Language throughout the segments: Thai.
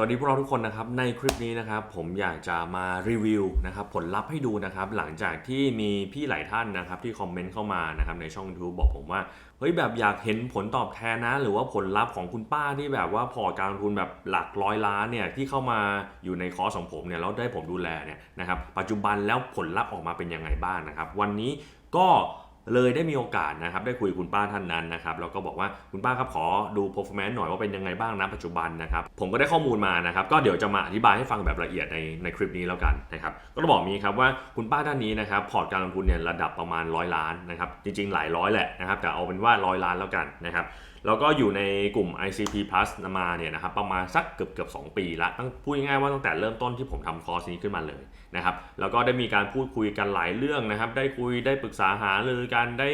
สวัสดีพวกเราทุกคนนะครับในคลิปนี้นะครับผมอยากจะมารีวิวนะครับผลลัพธ์ให้ดูนะครับหลังจากที่มีพี่หลายท่านนะครับที่คอมเมนต์เข้ามานะครับในช่อง YouTube บอกผมว่าเฮ้ยแบบอยากเห็นผลตอบแทนนะ หรือว่าผลลัพธ์ของคุณป้าที่แบบว่าพอการลงทุนแบบหลักร้อยล้านเนี่ยที่เข้ามาอยู่ในคอร์สของผมเนี่ยแล้วได้ผมดูแลเนี่ยนะครับปัจจุบันแล้วผลลัพธ์ออกมาเป็นยังไงบ้างนะครับวันนี้ก็ เลยได้มีโอกาสนะครับได้คุยคุณป้าท่านนั้นนะครับแล้วก็บอกว่าคุณป้าครับขอดู performance หน่อยว่าเป็นยังไงบ้างนะปัจจุบันนะครับผมก็ได้ข้อมูลมานะครับก็เดี๋ยวจะมาอธิบายให้ฟังแบบละเอียดในในคลิปนี้แล้วกันนะครับก็ต้องบอกมีครับว่าคุณป้าท่านนี้นะครับพอร์ตการลงทุนเนี่ยระดับประมาณร้อยล้านนะครับจริงๆ หลายร้อยแหละนะครับแต่เอาเป็นว่าร้อยล้านแล้วกันนะครับแล้วก็อยู่ในกลุ่ม ICP Plus มาเนี่ยนะครับประมาณสักเกือบเกือบ2ปีละตั้งพูดง่ายๆว่าตั้งแต่เริ่มต้นที่ผมทำคอร์สนี้ขึ้นมาเลย นะครับแล้วก็ได้มีการพูดคุยกันหลายเรื่องนะครับ ได้คุยได้ปรึกษาหารือกันได้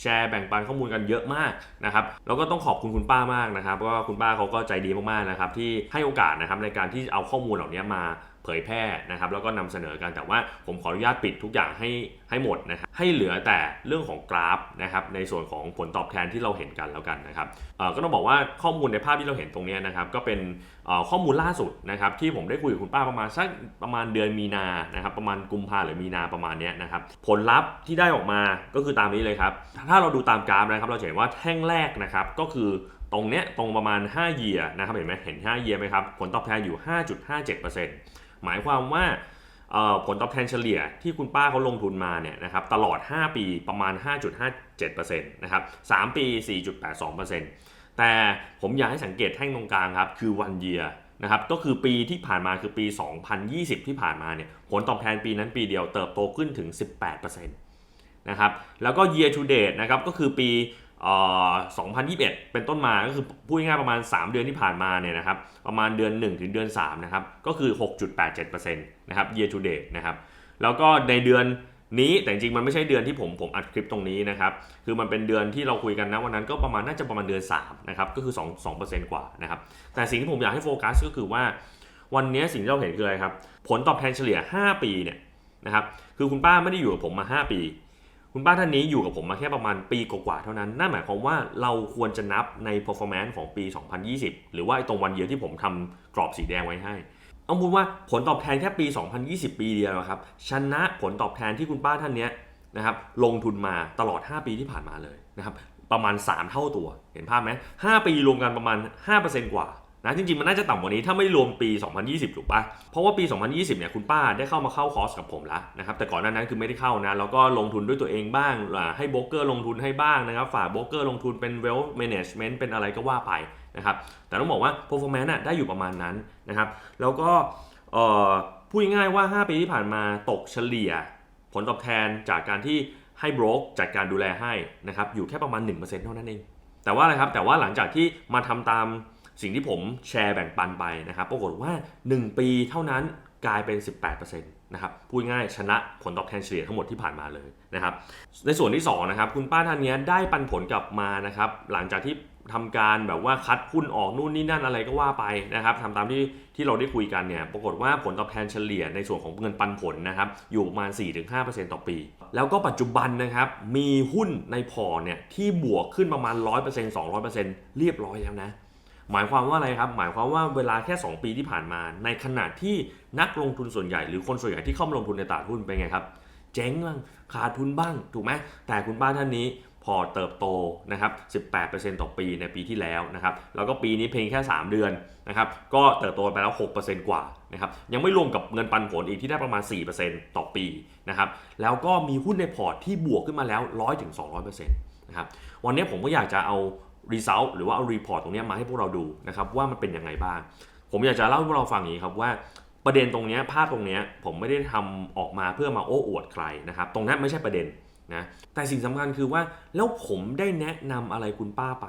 แชร์แบ่งปันข้อมูลกันเยอะมากนะครับแล้วก็ต้องขอบคุณคุณป้ามากนะครับเพราะว่าคุณป้าเขาก็ใจดีมากๆนะครับที่ให้โอกาสนะครับในการที่เอาข้อมูลเหล่านี้มา เผยแพร่นะครับแล้วก็นำเสนอกันแต่ว่าผมขออนุญาตปิดทุกอย่างให้ให้หมดนะครับให้เหลือแต่เรื่องของกราฟนะครับในส่วนของผลตอบแทนที่เราเห็นกันแล้วกันนะครับก็ต้องบอกว่าข้อมูลในภาพที่เราเห็นตรงนี้นะครับก็เป็นข้อมูลล่าสุดนะครับที่ผมได้คุยกับคุณป้าประมาณสักประมาณเดือนมีนานะครับประมาณกุมภาหรือมีนาประมาณนี้นะครับผลลัพธ์ที่ได้ออกมาก็คือตามนี้เลยครับถ้าเราดูตามกราฟนะครับเราจะเห็นว่าแท่งแรกนะครับก็คือตรงเนี้ยตรงประมาณ5เยียนะครับเห็นไหมเห็น5เยียไหมครับผลตอบแทนอยู่ 5.57% หมายความว่าผลตอบแทนเฉลี่ยที่คุณป้าเขาลงทุนมาเนี่ยนะครับตลอด 5 ปีประมาณ 5.57%นะครับ3ปี 4.82%แต่ผมอยากให้สังเกตแท่งตรงกลางครับคือวันเยียนะครับก็คือปีที่ผ่านมาคือปี 2020 ที่ผ่านมาเนี่ยผลตอบแทนปีนั้นปีเดียวเติบโตขึ้นถึง 18%นะครับแล้วก็ year to date นะครับก็คือปี 2021 เป็นต้นมาก็คือพูดง่ายๆประมาณ 3 เดือนที่ผ่านมาเนี่ยนะครับประมาณเดือน 1 ถึงเดือน3นะครับก็คือ 6.87%นะครับ year to date นะครับแล้วก็ในเดือนนี้แต่จริงๆมันไม่ใช่เดือนที่ผมผมอัดคลิปตรงนี้นะครับคือมันเป็นเดือนที่เราคุยกันนะวันนั้นก็ประมาณน่าจะประมาณเดือน3นะครับก็คือ2 2%กว่านะครับแต่สิ่งที่ผมอยากให้โฟกัสก็คือว่า วันนี้สิ่งที่เราเห็นคืออะไรครับผลตอบแทนเฉลี่ย 5 ปีเนี่ยนะครับคือคุณป้าไม่ได้อยู่กับผมมา 5 ปี คุณป้าท่านนี้อยู่กับผมมาแค่ประมาณปีกว่าๆเท่านั้น นั่นหมายความว่าเราควรจะนับใน performance ของปี 2020 หรือว่าไอ้ตรงวันเยียที่ผมทำกรอบสีแดงไว้ให้ เอาพูดว่าผลตอบแทนแค่ปี 2020 ปีเดียวอะครับ ชนะผลตอบแทนที่คุณป้าท่านนี้นะครับลงทุนมาตลอด 5 ปีที่ผ่านมาเลยนะครับประมาณ 3 เท่าตัว เห็นภาพไหม5ปีรวมกันประมาณ 5%กว่า นะจริงๆ มันน่าจะต่ำกว่านี้ถ้าไม่รวมปี 2020 ถูกปะเพราะว่าปี 2020 เนี่ยคุณป้าได้เข้ามาเข้าคอร์สกับผมแล้วนะครับ แต่ก่อนหน้านั้นคือไม่ได้เข้านะ แล้วก็ลงทุนด้วยตัวเองบ้าง ให้โบรกเกอร์ลงทุนให้บ้างนะครับ ฝากโบรกเกอร์ลงทุนเป็น wealth m a n a g e m e n เป็นอะไรก็ว่าไปนะครับ แต่ต้องบอกว่า performance น่ะได้อยู่ประมาณนั้นนะครับ แล้วก็พูดง่ายๆว่า 5 ปีที่ผ่านมาตกเฉลี่ย ผลตอบแทนจากการที่ให้โบรกจัดการดูแลให้นะครับ อยู่แค่ประมาณ 1%เท่านั้นเอง แต่ว่าอะไรครับ แต่ว่าหลังจากที่มาทำตาม สิ่งที่ผมแชร์แบ่งปันไปนะครับปรากฏว่า 1 ปีเท่านั้นกลายเป็น 18%นะครับพูดง่ายชนะผลตอบแทนเฉลี่ยทั้งหมดที่ผ่านมาเลยนะครับในส่วนที่2นะครับคุณป้าท่านนี้ได้ปันผลกลับมานะครับหลังจากที่ทำการแบบว่าคัดหุ้นออกนู่นนี่นั่นอะไรก็ว่าไปนะครับทำตามที่ที่เราได้คุยกันเนี่ยปรากฏว่าผลตอบแทนเฉลี่ยในส่วนของเงินปันผลนะครับอยู่ประมาณ 4-5%ต่อปี แล้วก็ปัจจุบันนะครับมีหุ้นในพอร์ตเนี่ยที่บวกขึ้นประมาณ 100% 200%เรียบร้อยแล้วนะ หมายความว่าอะไรครับ หมายความว่าเวลาแค่ 2 ปีที่ผ่านมา ในขณะที่นักลงทุนส่วนใหญ่ หรือคนส่วนใหญ่ที่เข้ามาลงทุนในตลาดหุ้นเป็นไงครับ เจ๊งบ้างขาดทุนบ้างถูกไหมแต่คุณป้าท่านนี้พอเติบโตนะครับ 18%ต่อปีในปีที่แล้วนะครับ แล้วก็ปีนี้เพียงแค่ 3 เดือนนะครับ ก็เติบโตไปแล้ว 6%กว่านะครับ ยังไม่รวมกับเงินปันผลอีกที่ได้ประมาณ 4%ต่อปีนะครับ แล้วก็มีหุ้นในพอร์ตที่บวกขึ้นมาแล้ว 100-200%นะครับ วันนี้ผมก็อยากจะเอา result หรือว่าเอา report ตตรงนี้มาให้พวกเราดูนะครับว่ามันเป็นยังไงบ้าง ผมอยากจะเล่าให้พวกเราฟังอย่างนี้ครับว่าประเด็นตรงนี้ภาพตรงนี้ผมไม่ได้ทำออกมาเพื่อมาโอ้อวดใครนะครับ ตรงนั้นไม่ใช่ประเด็นนะแต่สิ่งสำคัญคือว่าแล้วผมได้แนะนำอะไรคุณป้าไป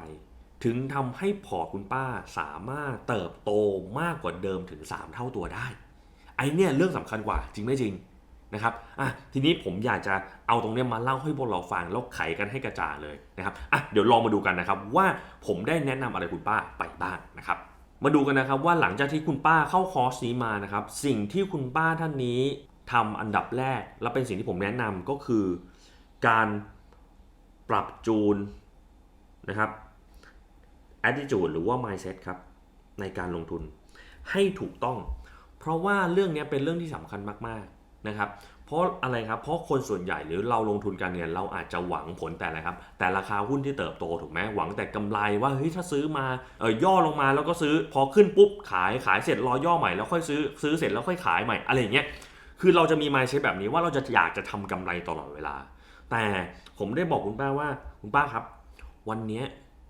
ถึงทำให้พอร์ตคุณป้าสามารถเติบโตมากกว่าเดิมถึง 3 เท่าตัวได้ไอเนี่ยเรื่องสำคัญกว่าจริงไม่จริง นะครับอะทีนี้ผมอยากจะเอาตรงนี้มาเล่าให้พวกเราฟังแล้วไขกันให้กระจ่างเลยนะครับอะเดี๋ยวลองมาดูกันนะครับว่าผมได้แนะนำอะไรคุณป้าไปบ้างนะครับ มาดูกันนะครับว่าหลังจากที่คุณป้าเข้าคอร์สนี้มานะครับสิ่งที่คุณป้าท่านนี้ทำอันดับแรก และเป็นสิ่งที่ผมแนะนำก็คือ การปรับจูนนะครับ attitude หรือว่า mindset ครับในการลงทุนให้ถูกต้อง เพราะว่าเรื่องนี้เป็นเรื่องที่สำคัญมาก ๆ นะครับเพราะอะไรครับเพราะคนส่วนใหญ่หรือเราลงทุนกันเนี่ยเราอาจจะหวังผลแต่อะไรครับ แต่ราคาหุ้นที่เติบโตถูกไหมหวังแต่กำไรว่าเฮ้ยถ้าซื้อมาเออย่อลงมาแล้วก็ซื้อพอขึ้นปุ๊บขายขายเสร็จรอย่อใหม่แล้วค่อยซื้อซื้อเสร็จแล้วค่อยขายใหม่อะไรอย่างเงี้ยคือเราจะมีมายเซ็ตแบบนี้ว่าเราจะอยากจะทำกำไรตลอดเวลา แต่ผมได้บอกคุณป้าว่าคุณป้าครับ วันนี้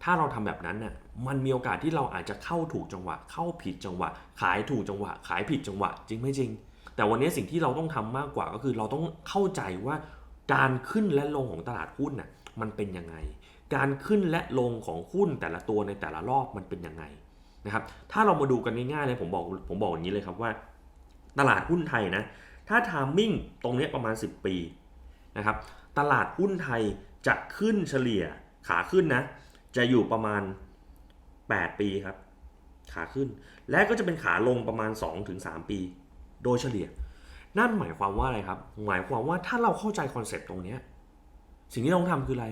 ถ้าเราทำแบบนั้นน่ะมันมีโอกาสที่เราอาจจะเข้าถูกจังหวะ เข้าผิดจังหวะ ขายถูกจังหวะ ขายผิดจังหวะ จริงไม่จริง แต่วันนี้สิ่งที่เราต้องทำมากกว่าก็คือเราต้องเข้าใจว่าการขึ้นและลงของตลาดหุ้นน่ะมันเป็นยังไง การขึ้นและลงของหุ้นแต่ละตัวในแต่ละรอบมันเป็นยังไงนะครับถ้าเรามาดูกันง่ายๆเลยผมบอกผมบอกอย่างนี้เลยครับว่า ตลาดหุ้นไทยนะถ้าทามมิ่งตรงนี้ประมาณ 10 ปีนะครับตลาดหุ้นไทยจะขึ้นเฉลี่ยขาขึ้นนะ จะอยู่ประมาณ 8 ปีครับ ขาขึ้น และก็จะเป็นขาลงประมาณ 2-3 ปี โดยเฉลี่ย นั่นหมายความว่าอะไรครับ หมายความว่าถ้าเราเข้าใจคอนเซปต์ตรงนี้สิ่งที่เราต้องทำคืออะไร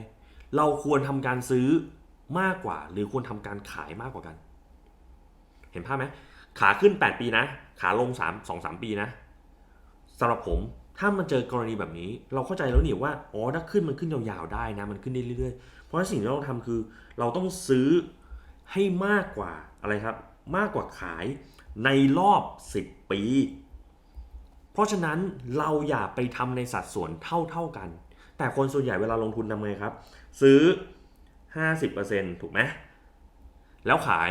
เราควรทำการซื้อมากกว่า หรือควรทำการขายมากกว่ากัน เห็นภาพไหมขาขึ้น 8 ปีนะ ขาลง3 2 3 ปีนะสำหรับผมถ้ามันเจอกรณีแบบนี้ เราเข้าใจแล้วนี่ว่าอ๋อถ้าขึ้นมันขึ้นยาวๆได้นะ มันขึ้นได้เรื่อยๆ เพราะฉะนั้นสิ่งที่เราทำคือ เราต้องซื้อให้มากกว่าอะไรครับ มากกว่าขายในรอบ 10 ปี เพราะฉะนั้นเราอย่าไปทำในสัดส่วนเท่าๆกัน แต่คนส่วนใหญ่เวลาลงทุนทำไงครับ ซื้อ 50%ถูกไหมแล้วขาย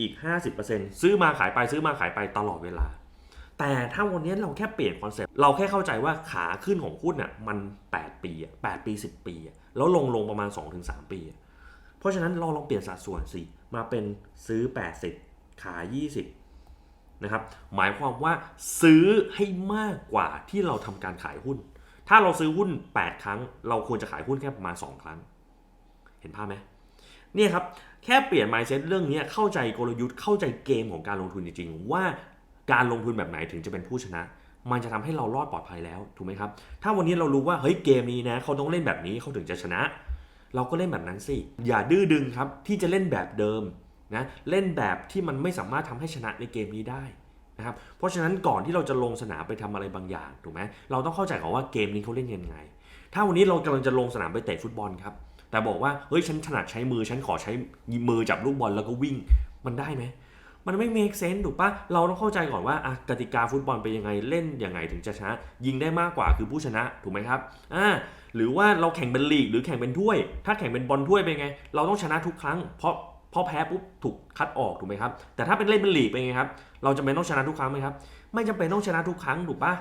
อีก 50%ซื้อมาขายไปซื้อมาขายไปตลอดเวลา แต่ถ้าวันนี้เราแค่เปลี่ยนคอนเซ็ปต์เราแค่เข้าใจว่าขาขึ้นของหุ้นอะมัน 8 ปีอะ8ปี 10 ปีอะแล้วลงลงประมาณ 2-3 ปีอะเพราะฉะนั้นเราลองเปลี่ยนสัดส่วนสิมาเป็นซื้อ 80 ขาย 20 นะครับหมายความว่าซื้อให้มากกว่าที่เราทำการขายหุ้น ถ้าเราซื้อหุ้น 8 ครั้ง เราควรจะขายหุ้นแค่ประมาณ 2 ครั้ง เห็นภาพไหมเนี่ยครับแค่เปลี่ยน mindset เรื่องนี้เข้าใจกลยุทธ์เข้าใจเกมของการลงทุนจริงๆ ว่าการลงทุนแบบไหนถึงจะเป็นผู้ชนะ มันจะทำให้เรารอดปลอดภัยแล้วถูกไหมครับ ถ้าวันนี้เรารู้ว่าเฮ้ยเกมนี้นะเขาต้องเล่นแบบนี้เขาถึงจะชนะ เราก็เล่นแบบนั้นสิอย่าดื้อดึงครับที่จะเล่นแบบเดิม นะเล่นแบบที่มันไม่สามารถทำให้ชนะในเกมนี้ได้นะครับเพราะฉะนั้นก่อนที่เราจะลงสนามไปทำอะไรบางอย่างถูกไหมเราต้องเข้าใจก่อนว่าเกมนี้เขาเล่นยังไง ถ้าวันนี้เรากำลังจะลงสนามไปเตะฟุตบอลครับแต่บอกว่าเฮ้ยฉันถนัดใช้มือฉันขอใช้มือจับลูกบอลแล้วก็วิ่งมันได้ไหมมันไม่ make sense ถูกปะเราต้องเข้าใจก่อนว่าอะกติกาฟุตบอลเป็นยังไงเล่นยังไงถึงจะชนะ ยิงได้มากกว่าคือผู้ชนะถูกไหมครับอ่าหรือว่าเราแข่งเป็นลีกหรือแข่งเป็นถ้วย ถ้าแข่งเป็นบอลถ้วยเป็นไง เราต้องชนะทุกครั้ง เพราะ พราะแพ้ปุ๊บถูกคัดออกถูกไหมครับ แต่ถ้าเป็นเล่นเป็นลีกเป็นไงครับ เราจำเป็นต้องชนะทุกครั้งไหมครับ ไม่จำเป็นต้องชนะทุกครั้งถูกปะ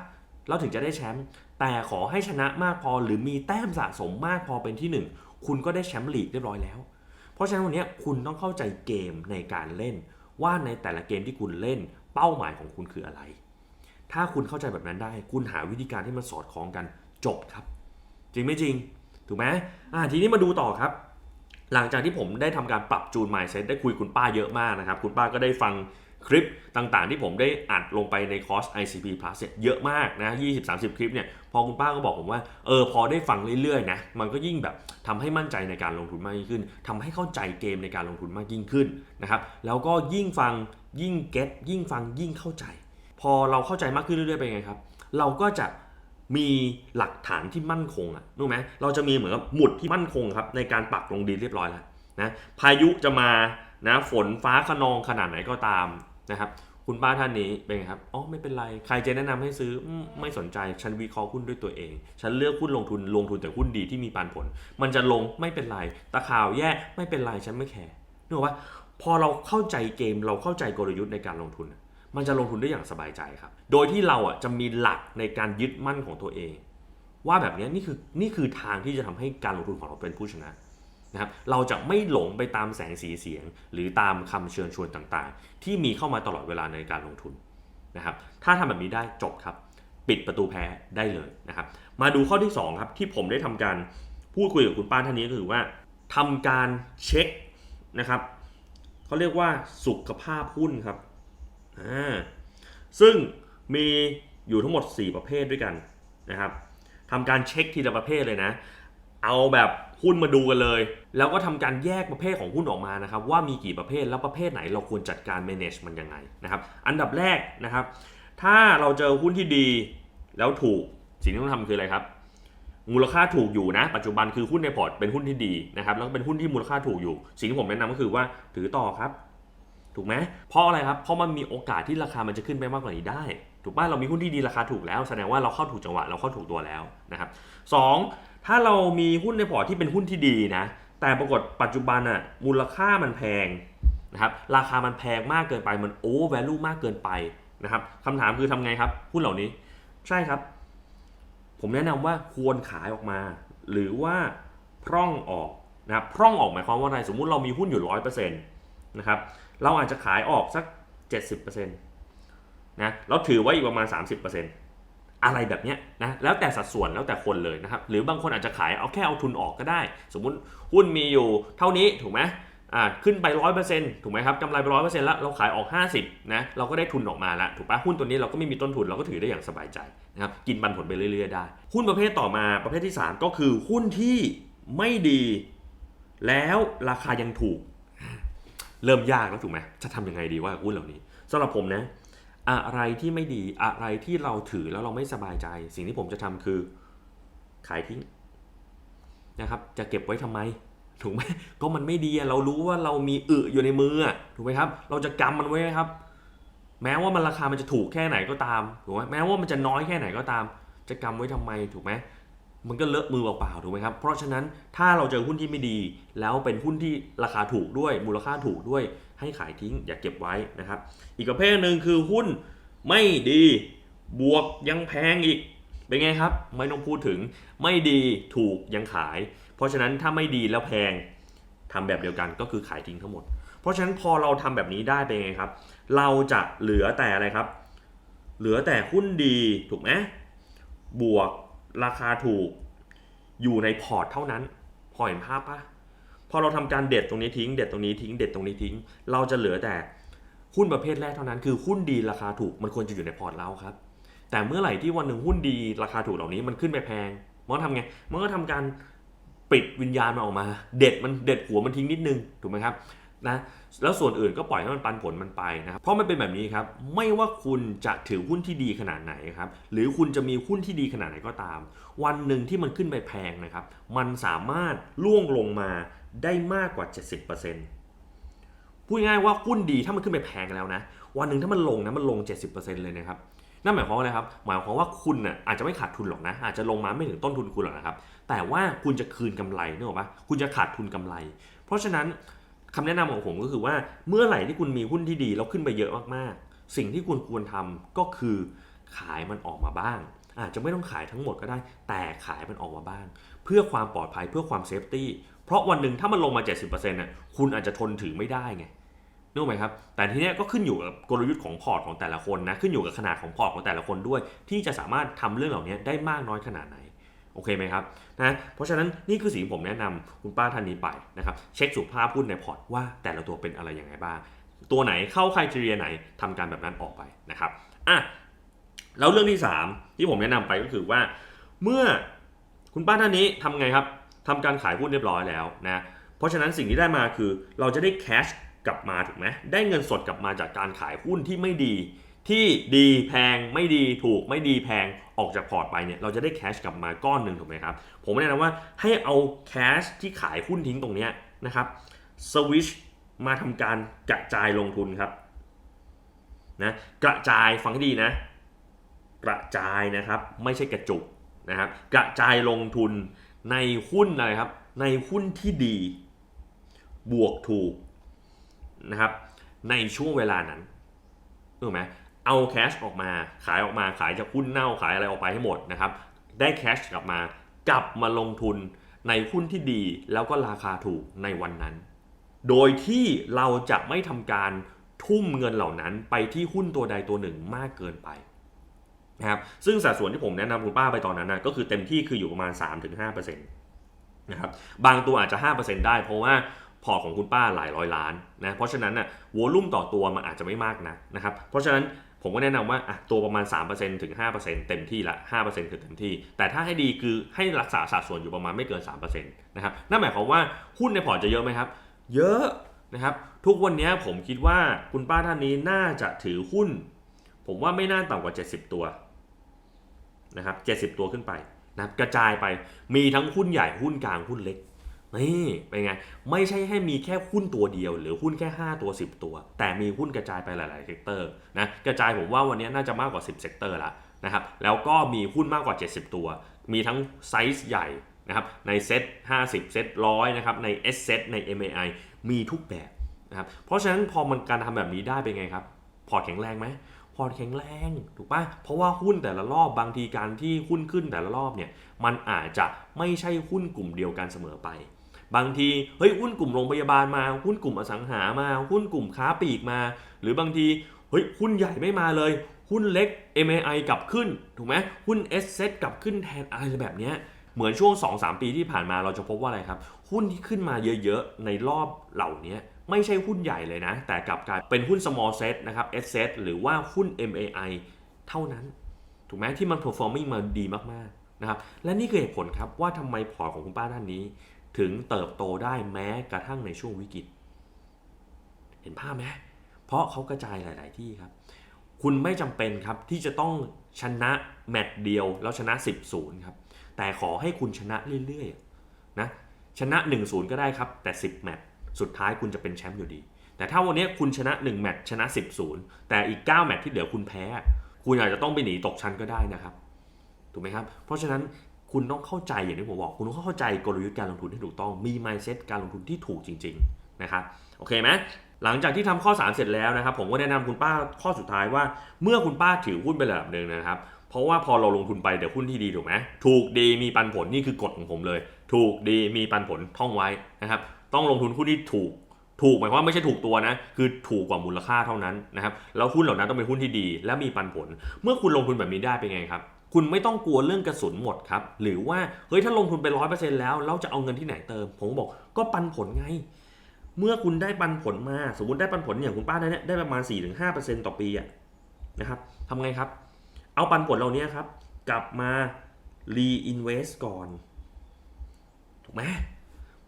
เราถึงจะได้แชมป์ แต่ขอให้ชนะมากพอหรือมีแต้มสะสมมากพอเป็นที่หนึ่งคุณก็ได้แชมป์ลีกเรียบร้อยแล้ว เพราะฉะนั้นวันนี้คุณต้องเข้าใจเกมในการเล่น ว่าในแต่ละเกมที่คุณเล่นเป้าหมายของคุณคืออะไร ถ้าคุณเข้าใจแบบนั้นได้ คุณหาวิธีการที่มันสอดคล้องกันจบครับ จริงไม่จริง ถูกไหมอ่าทีนี้มาดูต่อครับ หลังจากที่ผมได้ทำการปรับจูน mindset ได้คุยคุณป้าเยอะมากนะครับ คุณป้าก็ได้ฟังคลิปต่างๆ ที่ผมได้อัดลงไปในคอร์ส ICP Plus เนี่ยเยอะมากนะ 20-30 คลิปเนี่ย พอคุณป้าก็บอกผมว่า เออ พอได้ฟังเรื่อยๆ นะ มันก็ยิ่งแบบทำให้มั่นใจในการลงทุนมากยิ่งขึ้นทำให้เข้าใจเกมในการลงทุนมากยิ่งขึ้นนะครับ แล้วก็ยิ่งฟังยิ่งเก็ตยิ่งฟังยิ่งเข้าใจ พอเราเข้าใจมากขึ้นเรื่อยๆเป็นไงครับ เราก็จะ มีหลักฐานที่มั่นคงอะรู้ไหมเราจะมีเหมือนกับหมุดที่มั่นคงครับในการปักลงดินเรียบร้อยแล้วนะพายุจะมานะฝนฟ้าขนองขนาดไหนก็ตามนะครับ คุณป้าท่านนี้เป็นไงครับอ๋อไม่เป็นไรใครจะแนะนำให้ซื้อไม่สนใจฉันวิเคราะห์หุ้นด้วยตัวเอง ฉันเลือกหุ้นลงทุนลงทุนแต่หุ้นดีที่มีปันผล มันจะลงไม่เป็นไรตะข่าวแย่ไม่เป็นไรฉันไม่แคร์นึกออกว่าพอเราเข้าใจเกมเราเข้าใจกลยุทธ์ในการลงทุน มันจะลงทุนได้อย่างสบายใจครับ โดยที่เราอะจะมีหลักในการยึดมั่นของตัวเอง ว่าแบบนี้นี่คือนี่คือทางที่จะทำให้การลงทุนของเราเป็นผู้ชนะนะครับ เราจะไม่หลงไปตามแสงสีเสียง หรือตามคำเชิญชวนต่างๆ ที่มีเข้ามาตลอดเวลาในการลงทุนนะครับ ถ้าทำแบบนี้ได้จบครับ ปิดประตูแพ้ได้เลยนะครับ มาดูข้อที่2ครับที่ผมได้ทำการพูดคุยกับคุณป้าท่านนี้ก็คือว่าทำการเช็คนะครับเขาเรียกว่าสุขภาพหุ้นครับ อ่าซึ่งมีอยู่ทั้งหมด 4 ประเภทด้วยกันนะครับทำการเช็คทีละประเภทเลยนะ เอาแบบหุ้นมาดูกันเลย แล้วก็ทำการแยกประเภทของหุ้นออกมานะครับ ว่ามีกี่ประเภทแล้วประเภทไหนเราควรจัดการ manage มันยังไงนะครับ อันดับแรกนะครับ ถ้าเราเจอหุ้นที่ดีแล้วถูกสิ่งที่ต้องทำคืออะไรครับ มูลค่าถูกอยู่นะ ปัจจุบันคือหุ้นในพอร์ตเป็นหุ้นที่ดีนะครับ แล้วก็เป็นหุ้นที่มูลค่าถูกอยู่ สิ่งที่ผมแนะนำก็คือว่าถือต่อครับ ถูกไหมเพราะอะไรครับ เพราะมันมีโอกาสที่ราคามันจะขึ้นไปมากกว่านี้ได้ ถูกป่ะเรามีหุ้นที่ดีราคาถูกแล้ว แสดงว่าเราเข้าถูกจังหวะเราเข้าถูกตัวแล้วนะครับสองถ้าเรามีหุ้นในพอร์ตที่เป็นหุ้นที่ดีนะ แต่ปรากฏปัจจุบันอะมูลค่ามันแพงนะครับ ราคามันแพงมากเกินไป มันโอเวอร์แวลูมากเกินไปนะครับคำถามคือทำไงครับ หุ้นเหล่านี้ ใช่ครับ ผมแนะนำว่าควรขายออกมา หรือว่าพร่องออกนะครับ พร่องออกหมายความว่าอะไร สมมุติเรามีหุ้นอยู่ร้อยเปอร์เซ็นต์นะครับ เราอาจจะขายออกสัก 70%นะแล้วถือไว้อีกประมาณ 30%อะไรแบบเนี้ยนะแล้วแต่สัดส่วนแล้วแต่คนเลยนะครับ หรือบางคนอาจจะขายเอาแค่เอาทุนออกก็ได้ สมมุติหุ้นมีอยู่เท่านี้ถูกไหมอ่าขึ้นไป 100%ถูกไหมครับกำไรไป100%แล้วเราขายออก 50นะเราก็ได้ทุนออกมาแล้วถูกปะหุ้นตัวนี้เราก็ไม่มีต้นทุนเราก็ถือได้อย่างสบายใจนะครับกินปันผลไปเรื่อยๆได้ หุ้นประเภทต่อมาประเภทที่ 3 ก็คือหุ้นที่ไม่ดี แล้วราคายังถูก เริ่มยากแล้วถูกไหมจะทำยังไงดีว่าหุ้นเหล่านี้สำหรับผมนะ อะไรที่ไม่ดีอะไรที่เราถือแล้วเราไม่สบายใจ สิ่งที่ผมจะทำคือขายทิ้งนะครับ จะเก็บไว้ทำไม ถูกไหมก็มันไม่ดีเรารู้ว่าเรามีอึอยู่ในมือถูกไหมครับ เราจะกำมันไว้ครับ แม้ว่ามันราคามันจะถูกแค่ไหนก็ตามถูกไหมแม้ว่ามันจะน้อยแค่ไหนก็ตาม จะกำไว้ทำไมถูกไหม มันก็เลอะมือเปล่าๆถูกไหมครับ เพราะฉะนั้นถ้าเราเจอหุ้นที่ไม่ดี แล้วเป็นหุ้นที่ราคาถูกด้วย มูลค่าถูกด้วย ให้ขายทิ้งอย่าเก็บไว้นะครับ อีกประเภทหนึ่งคือหุ้นไม่ดีบวกยังแพงอีก เป็นไงครับ ไม่ต้องพูดถึงไม่ดีถูกยังขาย เพราะฉะนั้นถ้าไม่ดีแล้วแพงทำแบบเดียวกันก็คือขายทิ้งทั้งหมด เพราะฉะนั้นพอเราทำแบบนี้ได้เป็นไงครับ เราจะเหลือแต่อะไรครับ เหลือแต่หุ้นดีถูกไหมบวก ราคาถูกอยู่ในพอร์ตเท่านั้น พอเห็นภาพปะพอเราทำการเด็ดตรงนี้ทิ้ง เด็ดตรงนี้ทิ้ง เด็ดตรงนี้ทิ้ง เราจะเหลือแต่หุ้นประเภทแรกเท่านั้น คือหุ้นดีราคาถูกมันควรจะอยู่ในพอร์ตเราครับ แต่เมื่อไหร่ที่วันหนึ่งหุ้นดีราคาถูกเหล่านี้มันขึ้นไปแพงมันก็ทำไงมันก็ทำการปิดวิญญาณมันออกมา เด็ดมันเด็ดหัวมันทิ้งนิดนึงถูกไหมครับ นะแล้วส่วนอื่นก็ปล่อยให้มันปันผลมันไปนะครับเพราะมันเป็นแบบนี้ครับไม่ว่าคุณจะถือหุ้นที่ดีขนาดไหนครับหรือคุณจะมีหุ้นที่ดีขนาดไหนก็ตาม วันหนึ่งที่มันขึ้นไปแพงนะครับ มันสามารถล่วงลงมาได้มากกว่า 70%พูดง่ายว่าหุ้นดีถ้ามันขึ้นไปแพงแล้วนะ วันหนึ่งถ้ามันลงนะมันลง 70%เลยนะครับนั่นหมายความว่าอะไรครับ หมายความว่าคุณน่ะอาจจะไม่ขาดทุนหรอกนะ อาจจะลงมาไม่ถึงต้นทุนคุณหรอกนะครับ แต่ว่าคุณจะคืนกำไรนึกออกปะคุณจะขาดทุนกำไร เพราะฉะนั้น คำแนะนำของผมก็คือว่าเมื่อไหร่ที่คุณมีหุ้นที่ดีแล้วขึ้นไปเยอะมากๆ สิ่งที่คุณควรทำก็คือขายมันออกมาบ้าง อาจจะไม่ต้องขายทั้งหมดก็ได้ แต่ขายมันออกมาบ้าง เพื่อความปลอดภัยเพื่อความเซฟตี้เพราะวันหนึ่งถ้ามันลงมา 70%น่ะคุณอาจจะทนถือไม่ได้ไงนึกไหมครับ แต่ทีเนี้ยก็ขึ้นอยู่กับกลยุทธ์ของพอร์ตของแต่ละคนนะ ขึ้นอยู่กับขนาดของพอร์ตของแต่ละคนด้วย ที่จะสามารถทำเรื่องเหล่านี้ได้มากน้อยขนาดไหน โอเคไหมครับนะเพราะฉะนั้นนี่คือสิ่งที่ผมแนะนำคุณป้าท่านนี้ไปนะครับเช็คสุขภาพหุ้นในพอร์ตว่าแต่ละตัวเป็นอะไรยังไงบ้าง ตัวไหนเข้าใครเรียไหนทำการแบบนั้นออกไปนะครับอะแล้วเรื่องที่ 3 ที่ผมแนะนำไปก็คือว่า เมื่อคุณป้าท่านนี้ทำไงครับทำการขายหุ้นเรียบร้อยแล้วนะเพราะฉะนั้นสิ่งที่ได้มาคือเราจะได้แคชกลับมาถูกไหมได้เงินสดกลับมาจากการขายหุ้นที่ไม่ดี ที่ดีแพงไม่ดีถูกไม่ดีแพงออกจากพอร์ตไปเนี่ยเราจะได้แคชกลับมาก้อนหนึ่งถูกไหมครับ ผมแนะนำว่าให้เอาแคชที่ขายหุ้นทิ้งตรงนี้นะครับสวิชมาทำการกระจายลงทุนครับนะกระจายฟังให้ดีนะ กระจายนะครับไม่ใช่กระจุกนะครับกระจายลงทุนในหุ้นอะไรครับ ในหุ้นที่ดี บวกถูกนะครับในช่วงเวลานั้นถูกไหม เอาแคชออกมาขายออกมาขายจากหุ้นเน่าขายอะไรออกไปให้หมดนะครับได้แคชกลับมากลับมาลงทุนในหุ้นที่ดีแล้วก็ราคาถูกในวันนั้น โดยที่เราจะไม่ทำการทุ่มเงินเหล่านั้นไปที่หุ้นตัวใดตัวหนึ่งมากเกินไปนะครับซึ่งสัดส่วนที่ผมแนะนำคุณป้าไปตอนนั้นนะก็คือเต็มที่คืออยู่ประมาณ 3-5%นะครับบางตัวอาจจะ 5%ได้เพราะว่าพอของคุณป้าหลายร้อยล้านนะเพราะฉะนั้นน่ะวอลุ่มต่อตัวมันอาจจะไม่มากนะนะครับเพราะฉะนั้น ผมก็แนะนำว่าตัวประมาณ 3%ถึง 5%เต็มที่ละ 5%คือเต็มที่ แต่ถ้าให้ดีคือให้รักษาสัดส่วนอยู่ประมาณไม่เกิน 3%นะครับนั่นหมายความว่าหุ้นในพอร์ตจะเยอะไหมครับ เยอะนะครับทุกวันนี้ผมคิดว่าคุณป้าท่านนี้น่าจะถือหุ้น ผมว่าไม่น่าต่ำกว่า 70 ตัวนะครับ70 ตัวขึ้นไปนะกระจายไปมีทั้งหุ้นใหญ่หุ้นกลางหุ้นเล็ก นี่เป็นไง ไม่ใช่ให้มีแค่หุ้นตัวเดียว หรือหุ้นแค่ 5 ตัว 10 ตัว แต่มีหุ้นกระจายไปหลาย ๆ เซกเตอร์นะกระจายผมว่าวันนี้น่าจะมากกว่า 10 เซกเตอร์ละนะครับแล้วก็มีหุ้นมากกว่า 70 ตัว มีทั้งไซส์ใหญ่นะครับในเซ็ต50 เซ็ตร้อยนะครับใน S เซ็ตใน MAI มีทุกแบบนะครับเพราะฉะนั้นพอมันการทำแบบนี้ได้เป็นไงครับ พอร์ตแข็งแรงไหมพอร์ตแข็งแรงถูกปะเพราะว่าหุ้นแต่ละรอบบางทีการที่หุ้นขึ้นแต่ละรอบเนี่ยมันอาจจะไม่ใช่หุ้นกลุ่มเดียวกันเสมอไป บางทีเฮ้ยหุ้นกลุ่มโรงพยาบาลมาหุ้นกลุ่มอสังหามาหุ้นกลุ่มค้าปลีกมา หรือบางทีเฮ้ยหุ้นใหญ่ไม่มาเลย หุ้นเล็ก MAI กลับขึ้นถูกไหมหุ้น S set กลับขึ้นแทนอะไรแบบเนี้ยเหมือนช่วง 2-3 ปีที่ผ่านมาเราจะพบว่าอะไรครับ หุ้นที่ขึ้นมาเยอะๆ ในรอบเหล่านี้ไม่ใช่หุ้นใหญ่เลยนะ แต่กลับกลายเป็นหุ้น small set นะครับ S set หรือว่าหุ้น MAI เท่านั้น ถูกไหมที่มัน performing มาดีมากๆนะครับและนี่คือเหตุผลครับว่าทำไมพอร์ตของคุณป้าท่านนี้ ถึงเติบโตได้แม้กระทั่งในช่วงวิกฤต เห็นภาพไหมเพราะเขากระจายหลาย ๆ ที่ครับ คุณไม่จำเป็นครับที่จะต้องชนะแมตช์เดียวแล้วชนะ 10 0 ครับ แต่ขอให้คุณชนะเรื่อย ๆ นะ ชนะ 1 0 ก็ได้ครับ แต่ 10 แมตช์สุดท้ายคุณจะเป็นแชมป์อยู่ดี แต่ถ้าวันนี้คุณชนะ 1 แมตช์ชนะ 10 0 แต่อีก 9 แมตช์ที่เหลือคุณแพ้ คุณอาจจะต้องไปหนีตกชั้นก็ได้นะครับ ถูกไหมครับ เพราะฉะนั้น คุณต้องเข้าใจอย่างที่ผมบอก คุณต้องเข้าใจกลยุทธ์การลงทุนที่ถูกต้อง มี mindset การลงทุนที่ถูกจริงๆนะครับ โอเคไหมหลังจากที่ทำข้อ 3 เสร็จแล้วนะครับ ผมก็แนะนำคุณป้าข้อสุดท้ายว่า เมื่อคุณป้าถือหุ้นไประดับหนึ่งนะครับ เพราะว่าพอเราลงทุนไปเดี๋ยวหุ้นที่ดีถูกไหมถูกดีมีปันผลนี่คือกฎของผมเลย ถูกดีมีปันผลท่องไว้นะครับ ต้องลงทุนหุ้นที่ถูกถูกหมายความว่าไม่ใช่ถูกตัวนะ คือถูกกว่ามูลค่าเท่านั้นนะครับ แล้วหุ้นเหล่านั้นต้องเป็นหุ้นที่ดี และมีปันผล เมื่อคุณลงทุนแบบนี้ได้เป็นไงครับ คุณไม่ต้องกลัวเรื่องกระสุนหมดครับ หรือว่าเฮ้ยถ้าลงทุนไปร้อยเปอร์เซ็นต์แล้วเราจะเอาเงินที่ไหนเติม ผมบอกก็ปันผลไง เมื่อคุณได้ปันผลมา สมมติได้ปันผลอย่างคุณป้าได้เนี่ยได้ประมาณ 4-5%ต่อปีอะนะครับทำไงครับ เอาปันผลเหล่านี้ครับ กลับมา reinvest ก่อน ถูกไหม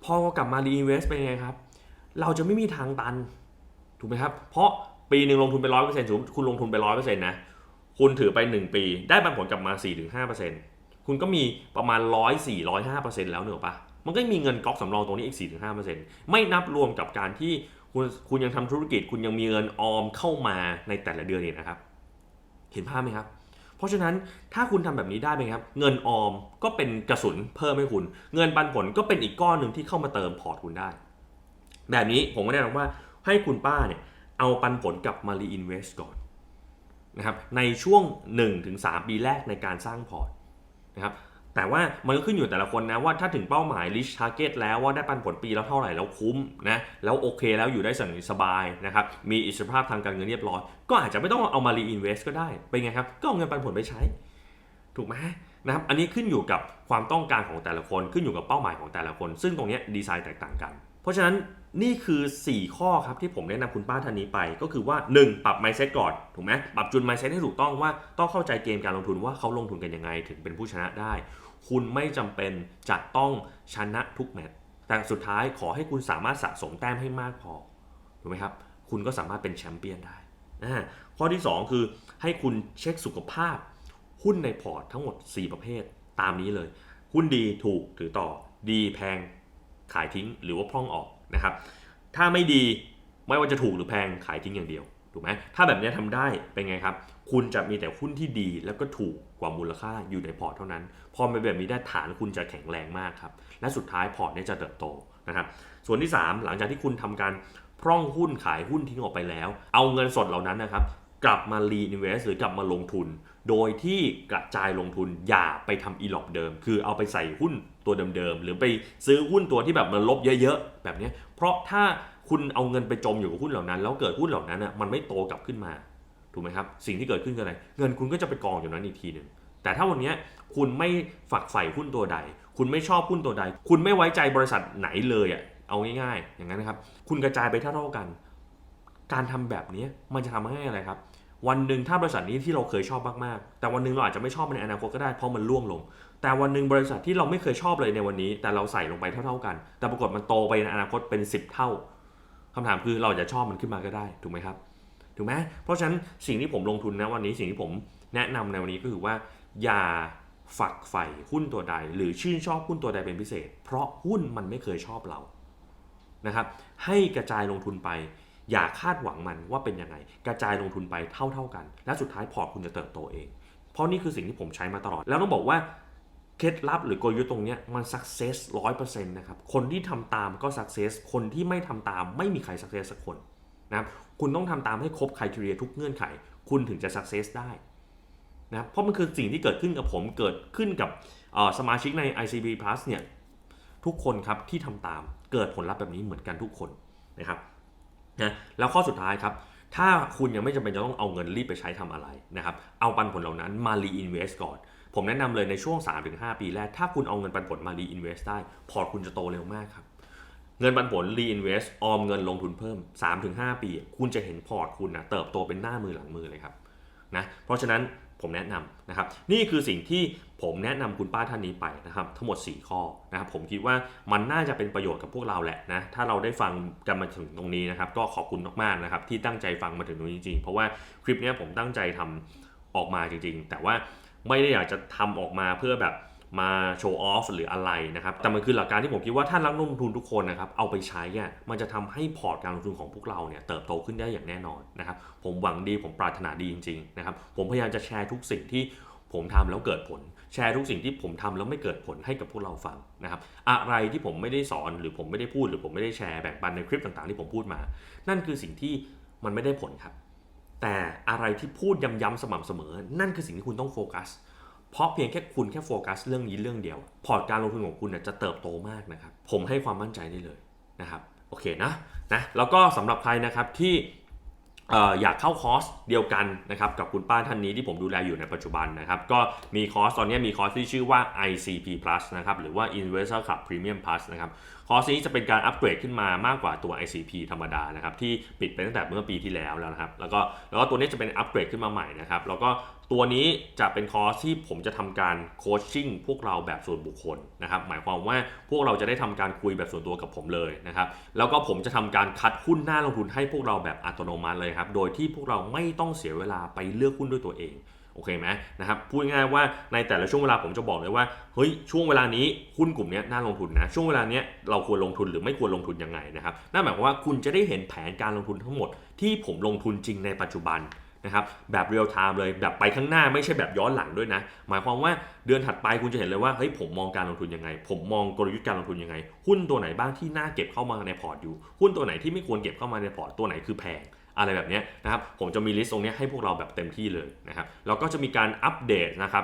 พอกลับมา reinvest เป็นไงครับ เราจะไม่มีทางตัน ถูกไหมครับ เพราะปีหนึ่งลงทุนไปร้อยเปอร์เซ็นต์สมมติคุณลงทุนไปร้อยเปอร์เซ็นต์นะ คุณถือไป 1 ปี ได้ปันผลกลับมา 4-5%คุณก็มีประมาณ 104 105%แล้วเนอะปะมันก็มีเงินก๊อกสำรองตรงนี้อีก 4-5%ไม่นับรวมกับการที่คุณคุณยังทำธุรกิจ คุณยังมีเงินออมเข้ามาในแต่ละเดือนอีกนะครับ เห็นภาพไหมครับ เพราะฉะนั้นถ้าคุณทำแบบนี้ได้ไหมครับ เงินออมก็เป็นกระสุนเพิ่มให้คุณ เงินปันผลก็เป็นอีกก้อนหนึ่งที่เข้ามาเติมพอร์ตคุณได้ แบบนี้ผมก็แนะนำว่าให้คุณป้าเนี่ยเอาปันผลกลับมา reinvest ก่อน นะครับในช่วง 1-3 ปีแรกในการสร้างพอร์ตนะครับแต่ว่ามันก็ขึ้นอยู่แต่ละคนนะว่าถ้าถึงเป้าหมาย reach target แล้วว่าได้ปันผลปีแล้วเท่าไหร่แล้วคุ้มนะแล้วโอเคแล้วอยู่ได้สสบายนะครับมีอิสรภาพทางการเงินเรียบร้อย ก็อาจจะไม่ต้องเอามา reinvest ก็ได้เป็นไงครับก็เอาเงินปันผลไปใช้ ถูกไหมนะครับอันนี้ขึ้นอยู่กับความต้องการของแต่ละคนขึ้นอยู่กับเป้าหมายของแต่ละคน ซึ่งตรงนี้ดีไซน์แตกต่างกัน เพราะฉะนั้น นี่คือ 4 ข้อครับที่ผมแนะนำคุณป้าท่านนี้ไป ก็คือว่า 1. ปรับ mindset ก่อนถูกไหมปรับจูน mindset ให้ถูกต้องว่าต้องเข้าใจเกมการลงทุนว่าเขาลงทุนกันยังไงถึงเป็นผู้ชนะได้ คุณไม่จำเป็นจะต้องชนะทุกแมตช์แต่สุดท้ายขอให้คุณสามารถสะสมแต้มให้มากพอถูกไหมครับ คุณก็สามารถเป็นแชมเปี้ยนได้อ่าข้อที่ 2 คือให้คุณเช็คสุขภาพ หุ้นในพอร์ตทั้งหมด 4 ประเภทตามนี้เลย หุ้นดีถูกถือต่อดีแพงขายทิ้งหรือว่าพร่องออก นะครับ ถ้าไม่ดีไม่ว่าจะถูกหรือแพงขายทิ้งอย่างเดียวถูกไหมถ้าแบบนี้ทำได้เป็นไงครับ คุณจะมีแต่หุ้นที่ดีแล้วก็ถูกกว่ามูลค่าอยู่ในพอร์ตเท่านั้น พอเป็นแบบนี้ได้ฐานคุณจะแข็งแรงมากครับ และสุดท้ายพอร์ตเนี่ยจะเติบโตนะครับ ส่วนที่ 3 หลังจากที่คุณทำการพร่องหุ้นขายหุ้นทิ้งออกไปแล้ว เอาเงินสดเหล่านั้นนะครับกลับมา reinvest หรือกลับมาลงทุน โดยที่กระจายลงทุนอย่าไปทำอีหลอกเดิม คือเอาไปใส่หุ้น ตัวเดิมๆ หรือไปซื้อหุ้นตัวที่แบบมันลบเยอะๆ แบบนี้ เพราะถ้าคุณเอาเงินไปจมอยู่กับหุ้นเหล่านั้น แล้วเกิดหุ้นเหล่านั้นอะมันไม่โตกลับขึ้นมา ถูกไหมครับ สิ่งที่เกิดขึ้นคืออะไร เงินคุณก็จะไปกองอยู่นั้นอีกทีหนึ่ง แต่ถ้าวันนี้คุณไม่ฝักใฝ่หุ้นตัวใด คุณไม่ชอบหุ้นตัวใด คุณไม่ไว้ใจบริษัทไหนเลยอะ เอาง่ายๆ อย่างนั้นนะครับ คุณกระจายไปเท่าๆกัน การทำแบบนี้มันจะทำให้อะไรครับวันหนึ่งถ้าบริษัทนี้ที่เราเคยชอบมาก ๆ แต่วันหนึ่งเราอาจจะไม่ชอบมันในอนาคตก็ได้เพราะมันล่วงลง แต่วันหนึ่งบริษัทที่เราไม่เคยชอบเลยในวันนี้ แต่เราใส่ลงไปเท่าๆกัน แต่ปรากฏมันโตไปในอนาคตเป็น 10 เท่าคำถามคือเราจะชอบมันขึ้นมาก็ได้ถูกไหมครับถูกไหมเพราะฉะนั้นสิ่งที่ผมลงทุนนะวันนี้สิ่งที่ผมแนะนำในวันนี้ก็คือว่า อย่าฝักใฝ่หุ้นตัวใด หรือชื่นชอบหุ้นตัวใดเป็นพิเศษ เพราะหุ้นมันไม่เคยชอบเรานะครับ ให้กระจายลงทุนไป อย่าคาดหวังมันว่าเป็นยังไง กระจายลงทุนไปเท่า ๆกัน และสุดท้ายพอร์ตคุณจะเติบโตเอง เพราะนี่คือสิ่งที่ผมใช้มาตลอด แล้วต้องบอกว่า เคล็ดลับหรือกลยุทธ์ตรงนี้มัน success ร้อยเปอร์เซ็นต์นะครับ คนที่ทำตามก็ success คนที่ไม่ทำตามไม่มีใคร success สักคนนะครับคุณต้องทำตามให้ครบคุณทีเรียทุกเงื่อนไข คุณถึงจะ success ได้นะเพราะมันคือสิ่งที่เกิดขึ้นกับผมเกิดขึ้นกับสมาชิกใน ICB Plus เนี่ยทุกคนครับที่ทำตามเกิดผลลัพธ์แบบนี้เหมือนกันทุกคนนะครับนะแล้วข้อสุดท้ายครับ ถ้าคุณยังไม่จำเป็นจะต้องเอาเงินรีบไปใช้ทำอะไรนะครับ เอาปันผลเหล่านั้นมา reinvest ก่อน ผมแนะนำเลยในช่วง 3-5 ปีแรก ถ้าคุณเอาเงินปันผลมา reinvest ได้ พอร์ตคุณจะโตเร็วมากครับ เงินปันผล reinvest ออมเงินลงทุนเพิ่ม 3-5 ปี คุณจะเห็นพอร์ตคุณนะเติบโตเป็นหน้ามือหลังมือเลยครับนะเพราะฉะนั้นผมแนะนำนะครับ นี่คือสิ่งที่ผมแนะนำคุณป้าท่านนี้ไปนะครับ ทั้งหมด 4 ข้อนะครับผมคิดว่ามันน่าจะเป็นประโยชน์กับพวกเราแหละนะถ้าเราได้ฟังกันมาถึงตรงนี้นะครับ ก็ขอบคุณมากๆนะครับที่ตั้งใจฟังมาถึงตรงนี้จริงๆ เพราะว่าคลิปนี้ผมตั้งใจทำออกมาจริง ๆ แต่ว่า ไม่ได้อยากจะทำออกมาเพื่อแบบมาโชว์ออฟหรืออะไรนะครับ แต่มันคือหลักการที่ผมคิดว่าถ้านักลงทุนทุกคนนะครับ เอาไปใช้อะมันจะทำให้พอร์ตการลงทุนของพวกเราเนี่ยเติบโตขึ้นได้อย่างแน่นอนนะครับ ผมหวังดีผมปรารถนาดีจริงๆนะครับ ผมพยายามจะแชร์ทุกสิ่งที่ผมทำแล้วเกิดผล แชร์ทุกสิ่งที่ผมทำแล้วไม่เกิดผลให้กับพวกเราฟังนะครับ อะไรที่ผมไม่ได้สอนหรือผมไม่ได้พูด หรือผมไม่ได้แชร์แบ่งปันในคลิปต่างๆ ที่ผมพูดมา นั่นคือสิ่งที่มันไม่ได้ผลครับ แต่อะไรที่พูดย้ำๆสม่ำเสมอ นั่นคือสิ่งที่คุณต้องโฟกัส เพราะเพียงแค่คุณแค่โฟกัสเรื่องนี้เรื่องเดียว พอร์ตการลงทุนของคุณจะเติบโตมากนะครับ ผมให้ความมั่นใจได้เลยนะครับ โอเคนะนะ แล้วก็สำหรับใครนะครับที่ อยากเข้าคอร์สเดียวกันนะครับกับคุณป้าท่านนี้ที่ผมดูแลอยู่ในปัจจุบันนะครับก็มีคอร์สตอนนี้มีคอร์สที่ชื่อว่า ICP Plus นะครับหรือว่า Investor Club Premium Plus นะครับคอร์สนี้จะเป็นการอัปเกรดขึ้นมามากกว่าตัว ICP ธรรมดานะครับที่ปิดไปตั้งแต่เมื่อปีที่แล้วแล้วนะครับแล้วก็แล้วก็ตัวนี้จะเป็นอัปเกรดขึ้นมาใหม่นะครับแล้วก็ ตัวนี้จะเป็นคอร์สที่ผมจะทำการโคชชิ่งพวกเราแบบส่วนบุคคลนะครับ หมายความว่าพวกเราจะได้ทำการคุยแบบส่วนตัวกับผมเลยนะครับ แล้วก็ผมจะทำการคัดหุ้นหน้าลงทุนให้พวกเราแบบอัตโนมัติเลยครับ โดยที่พวกเราไม่ต้องเสียเวลาไปเลือกหุ้นด้วยตัวเองโอเคไหมนะครับพูดง่ายๆว่าในแต่ละช่วงเวลาผมจะบอกเลยว่าเฮ้ยช่วงเวลานี้หุ้นกลุ่มนี้น่าลงทุนนะช่วงเวลานี้เราควรลงทุนหรือไม่ควรลงทุนยังไงนะครับนั่นหมายความว่าคุณจะได้เห็นแผนการลงทุนทั้งหมดที่ผมลงทุนจริงในปัจจุบัน นะครับแบบเรียลไทม์เลยแบบไปข้างหน้าไม่ใช่แบบย้อนหลังด้วยนะ หมายความว่าเดือนถัดไปคุณจะเห็นเลยว่าเฮ้ยผมมองการลงทุนยังไง ผมมองกลยุทธ์การลงทุนยังไง หุ้นตัวไหนบ้างที่น่าเก็บเข้ามาในพอร์ตอยู่ หุ้นตัวไหนที่ไม่ควรเก็บเข้ามาในพอร์ตตัวไหนคือแพงอะไรแบบนี้นะครับผมจะมีลิสต์ตรงนี้ให้พวกเราแบบเต็มที่เลยนะครับแล้วก็จะมีการอัปเดตนะครับ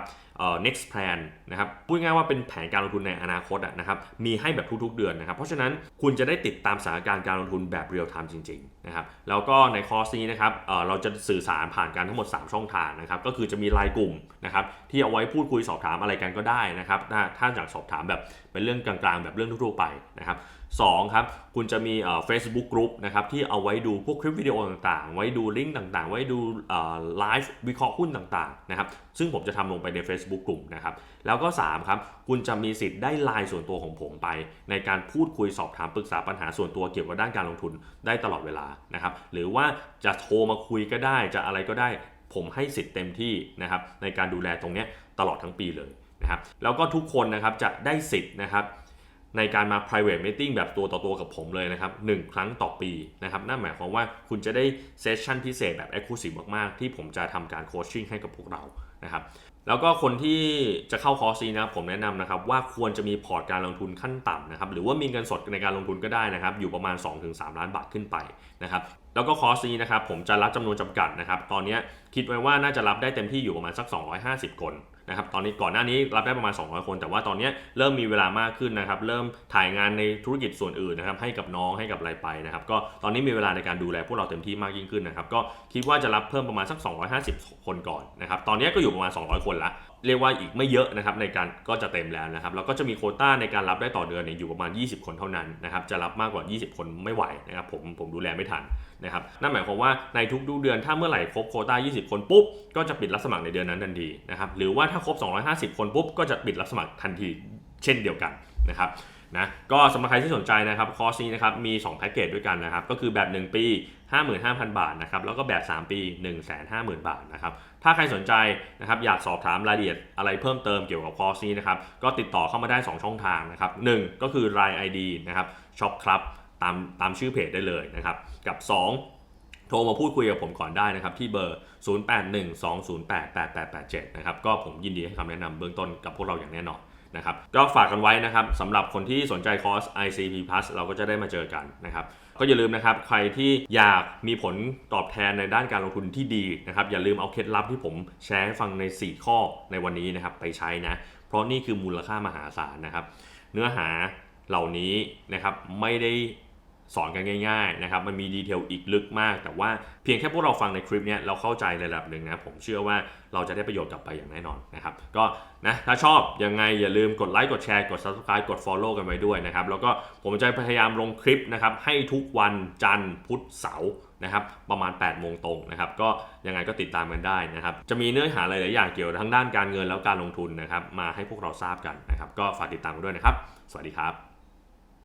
next plan นะครับพูดง่ายว่าเป็นแผนการลงทุนในอนาคตอะนะครับมีให้แบบทุกๆเดือนนะครับ เพราะฉะนั้นคุณจะได้ติดตามสถานการณ์การลงทุนแบบเรียลไทม์จริงๆนะครับแล้วก็ในคอร์สนี้นะครับเอ่อเราจะสื่อสารผ่านกันทั้งหมด 3 ช่องทางนะครับก็คือจะมีไลน์กลุ่มนะครับที่เอาไว้พูดคุยสอบถามอะไรกันก็ได้นะครับถ้าถ้าอยากสอบถามแบบเป็นเรื่องกลางๆ แบบเรื่องทั่วๆไปนะครับสองครับคุณจะมีเอ่อ Facebook Group นะครับที่เอาไว้ดูพวกคลิปวิดีโอต่างๆ ไว้ดูลิงก์ต่างๆ ไว้ดูไลฟ์วิเคราะห์หุ้นต่างๆนะครับซึ่งผมจะทำลงไปใน Facebook กลุ่มนะครับ แล้วก็ 3 ครับ คุณจะมีสิทธิ์ได้ไลน์ส่วนตัวของผมไป ในการพูดคุยสอบถามปรึกษาปัญหาส่วนตัวเกี่ยวกับด้านการลงทุนได้ตลอดเวลานะครับ หรือว่าจะโทรมาคุยก็ได้จะอะไรก็ได้ ผมให้สิทธิ์เต็มที่นะครับในการดูแลตรงนี้ตลอดทั้งปีเลยนะครับ แล้วก็ทุกคนนะครับจะได้สิทธิ์นะครับในการมา private meeting แบบตัวต่อตัวกับผมเลยนะครับหนึ่งครั้งต่อปีนะครับ นั่นหมายความว่าคุณจะได้เซสชั่นพิเศษแบบ exclusive มาก ๆ ที่ผมจะทำการโคชชิ่งให้กับพวกเรานะครับ แล้วก็คนที่จะเข้าคอร์สนี้นะครับผมแนะนำนะครับว่าควรจะมีพอร์ตการลงทุนขั้นต่ำนะครับหรือว่ามีเงินสดในการลงทุนก็ได้นะครับอยู่ประมาณ 2-3 ล้านบาทขึ้นไปนะครับแล้วก็คอร์สนี้นะครับผมจะรับจำนวนจำกัดนะครับตอนนี้คิดไว้ว่าน่าจะรับได้เต็มที่อยู่ประมาณสัก 250 คน นะครับตอนนี้ก่อนหน้านี้รับได้ประมาณ 200 คน แต่ว่าตอนนี้เริ่มมีเวลามากขึ้นนะครับเริ่มถ่ายงานในธุรกิจส่วนอื่นนะครับให้กับน้องให้กับอะไรไปนะครับก็ตอนนี้มีเวลาในการดูแลพวกเราเต็มที่มากยิ่งขึ้นนะครับก็คิดว่าจะรับเพิ่มประมาณสัก 250 คนก่อนนะครับตอนนี้ก็อยู่ประมาณ 200 คนละเรียกว่าอีกไม่เยอะนะครับในการก็จะเต็มแล้วนะครับแล้วก็จะมีโคต้าในการรับได้ต่อเดือนเนี่ยอยู่ประมาณ 20 คนเท่านั้นนะครับจะรับมากกว่า 20 คนไม่ไหวนะครับผมผมดูแลไม่ทัน นะครับนั่นหมายความว่าในทุกๆเดือนถ้าเมื่อไหร่ครบโคต้า40คนปุ๊บก็จะปิดรับสมัครในเดือนนั้นทันทีนะครับหรือว่าถ้าครบ 250 คนปุ๊บก็จะปิดรับสมัครทันทีเช่นเดียวกันนะครับนะก็สำหรับใครที่สนใจนะครับคอร์สนี้นะครับมี 2 แพ็กเกจด้วยกันนะครับก็คือแบบ 1 ปี 55,000 บาทนะครับแล้วก็แบบ 3 ปี 150,000 บาทนะครับถ้าใครสนใจนะครับอยากสอบถามรายละเอียดอะไรเพิ่มเติมเกี่ยวกับคอร์สนี้นะครับก็ติดต่อเข้ามาได้ 2 ช่องทางนะครับ1ก็คือ Line ID นะครับช็อปครับตามตามชื่อเพจได้เลยนะครับ กับ 2 โทรมาพูดคุยกับผมก่อนได้นะครับที่เบอร์ 0812088887 นะครับก็ผมยินดีให้คำแนะนำเบื้องต้นกับพวกเราอย่างแน่นอนนะครับก็ฝากกันไว้นะครับสำหรับคนที่สนใจคอร์ส ICP Plus เราก็จะได้มาเจอกันนะครับก็อย่าลืมนะครับใครที่อยากมีผลตอบแทนในด้านการลงทุนที่ดีนะครับอย่าลืมเอาเคล็ดลับที่ผมแชร์ให้ฟังใน 4 ข้อในวันนี้นะครับไปใช้นะเพราะนี่คือมูลค่ามหาศาลนะครับ เนื้อหาเหล่านี้นะครับไม่ได้ สอนกันง่ายๆนะครับ มันมีดีเทลอีกลึกมาก แต่ว่าเพียงแค่พวกเราฟังในคลิปเนี้ยเราเข้าใจระดับหนึ่งนะ ผมเชื่อว่าเราจะได้ประโยชน์กลับไปอย่างแน่นอนนะครับ ก็นะถ้าชอบยังไงอย่าลืมกดไลค์กดแชร์กด subscribe กด follow กันไว้ด้วยนะครับ แล้วก็ผมจะพยายามลงคลิปนะครับให้ทุกวันจันทร์พุธเสาร์นะครับประมาณ 8 โมงตรงนะครับ ก็ยังไงก็ติดตามกันได้นะครับ จะมีเนื้อหาหลายๆอย่างเกี่ยวกับทั้งด้านการเงินแล้วการลงทุนนะครับ มาให้พวกเราทราบกันนะครับ ก็ฝากติดตามกันด้วยนะครับ สวัสดีครับ